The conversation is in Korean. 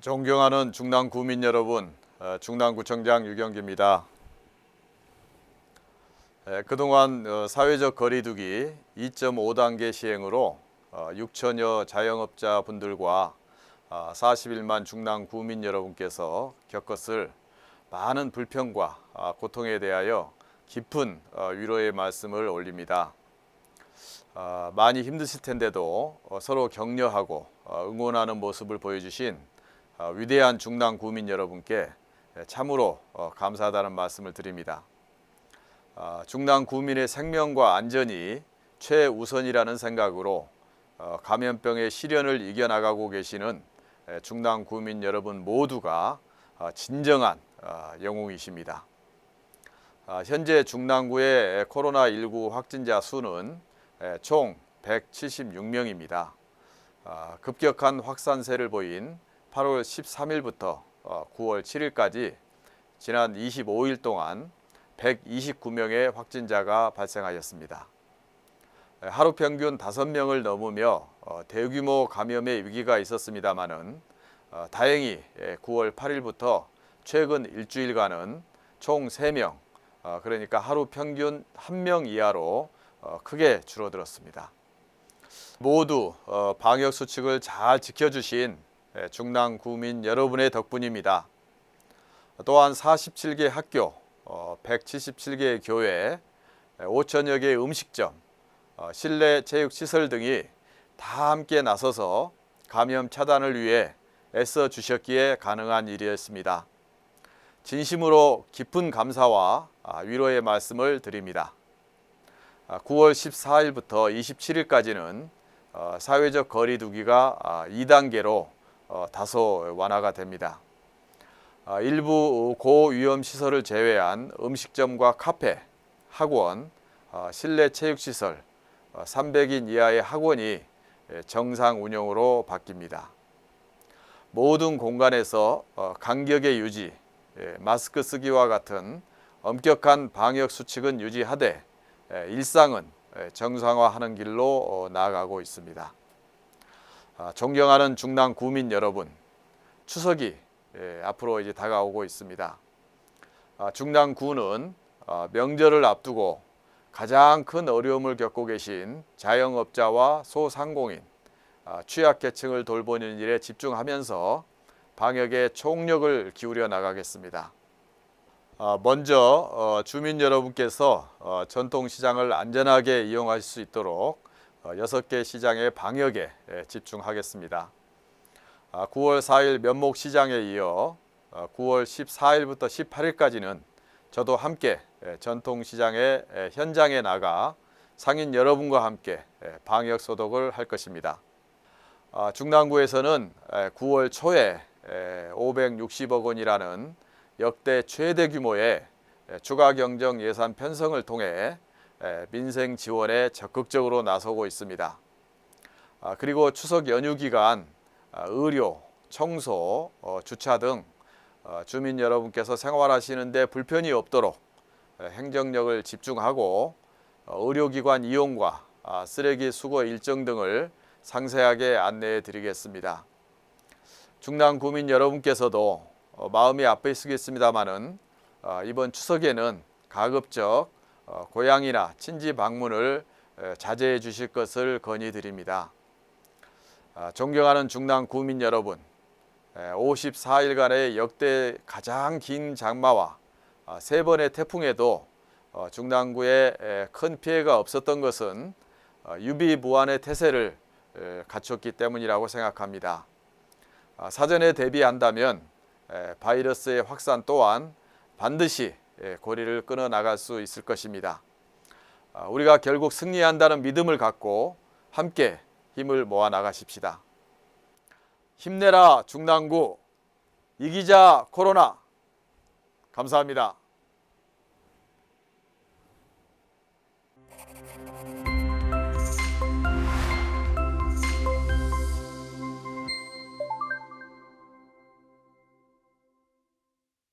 존경하는 중남 구민 여러분, 어, 중남구청장 유경기입니다. 에, 그동안 어, 사회적 거리두기 2.5단계 시행으로 어, 6천여 자영업자 분들과 41만 중남 구민 여러분께서 겪었을 많은 불평과 아, 고통에 대하여 깊은 어, 위로의 말씀을 올립니다. 아, 많이 힘드실 텐데도 어, 서로 격려하고 어, 응원하는 모습을 보여주신 어, 위대한 중남 구민 여러분께 참으로 어, 감사하다는 말씀을 드립니다. 아, 중남 구민의 생명과 안전이 최우선이라는 생각으로 어, 감염병의 시련을 이겨나가고 계시는 에, 중남 구민 여러분 모두가 어, 진정한 어, 영웅이십니다. 아, 현재 중남구의 코로나19 확진자 수는 에, 총 176명입니다. 아, 급격한 확산세를 보인 8월 13일부터 9월 7일까지 지난 25일 동안 129명의 확진자가 발생하였습니다. 에, 하루 평균 5명을 넘으며 어, 대규모 감염의 위기가 있었습니다마는 어, 다행히 예, 9월 8일부터 최근 일주일간은 총 3명, 어, 그러니까 하루 평균 1명 이하로 어, 크게 줄어들었습니다. 모두 어, 방역 수칙을 잘 지켜주신 예, 중남 구민 여러분의 덕분입니다. 또한 47개 학교, 어, 177개 교회, 5천여 개 음식점, 어, 실내 체육시설 등이 다 함께 나서서 감염 차단을 위해 애써 주셨기에 가능한 일이었습니다. 진심으로 깊은 감사와 아, 위로의 말씀을 드립니다. 아, 9월 14일부터 27일까지는 어, 사회적 거리두기가 아, 2단계로 어, 다소 완화가 됩니다. 아, 일부 고위험 시설을 제외한 음식점과 카페, 학원, 어, 실내 체육시설, 어, 300인 이하의 학원이 예, 정상 운영으로 바뀝니다. 모든 공간에서 어, 간격의 유지, 예, 마스크 쓰기와 같은 엄격한 방역 수칙은 유지하되 예, 일상은 예, 정상화하는 길로 어, 나아가고 있습니다. 아, 존경하는 중남 구민 여러분, 추석이 예, 앞으로 이제 다가오고 있습니다. 아, 중남 구는 아, 명절을 앞두고 가장 큰 어려움을 겪고 계신 자영업자와 소상공인, 아, 취약계층을 돌보는 일에 집중하면서 방역에 총력을 기울여 나가겠습니다. 아, 먼저 어, 주민 여러분께서 어, 전통시장을 안전하게 이용하실 수 있도록 어, 여섯 개 시장의 방역에 예, 집중하겠습니다. 아, 9월 4일 면목 시장에 이어 어, 9월 14일부터 18일까지는 저도 함께 예, 전통 시장의 예, 현장에 나가 상인 여러분과 함께 예, 방역 소독을 할 것입니다. 아, 중남구에서는 에, 9월 초에 에, 560억 원이라는 역대 최대 규모의 에, 추가 경정 예산 편성을 통해 에, 민생 지원에 적극적으로 나서고 있습니다. 아, 그리고 추석 연휴 기간 아, 의료, 청소, 어, 주차 등 어, 주민 여러분께서 생활하시는데 불편이 없도록 에, 행정력을 집중하고 어, 의료기관 이용과 아, 쓰레기 수거 일정 등을 상세하게 안내해 드리겠습니다. 중남 구민 여러분께서도 어, 마음이 아프시겠습니다마는 어, 이번 추석에는 가급적 어, 고향이나 친지 방문을 에, 자제해 주실 것을 건의드립니다. 아, 존경하는 중남 구민 여러분, 54일간의 역대 가장 긴 장마와 아, 세 번의 태풍에도 어, 중남구에 에, 큰 피해가 없었던 것은 어, 유비무환의 태세를 에, 갖췄기 때문이라고 생각합니다. 아, 사전에 대비한다면 에, 바이러스의 확산 또한 반드시 에, 고리를 끊어 나갈 수 있을 것입니다. 아, 우리가 결국 승리한다는 믿음을 갖고 함께 힘을 모아 나가십시다. 힘내라 중남구 이기자 코로나 감사합니다.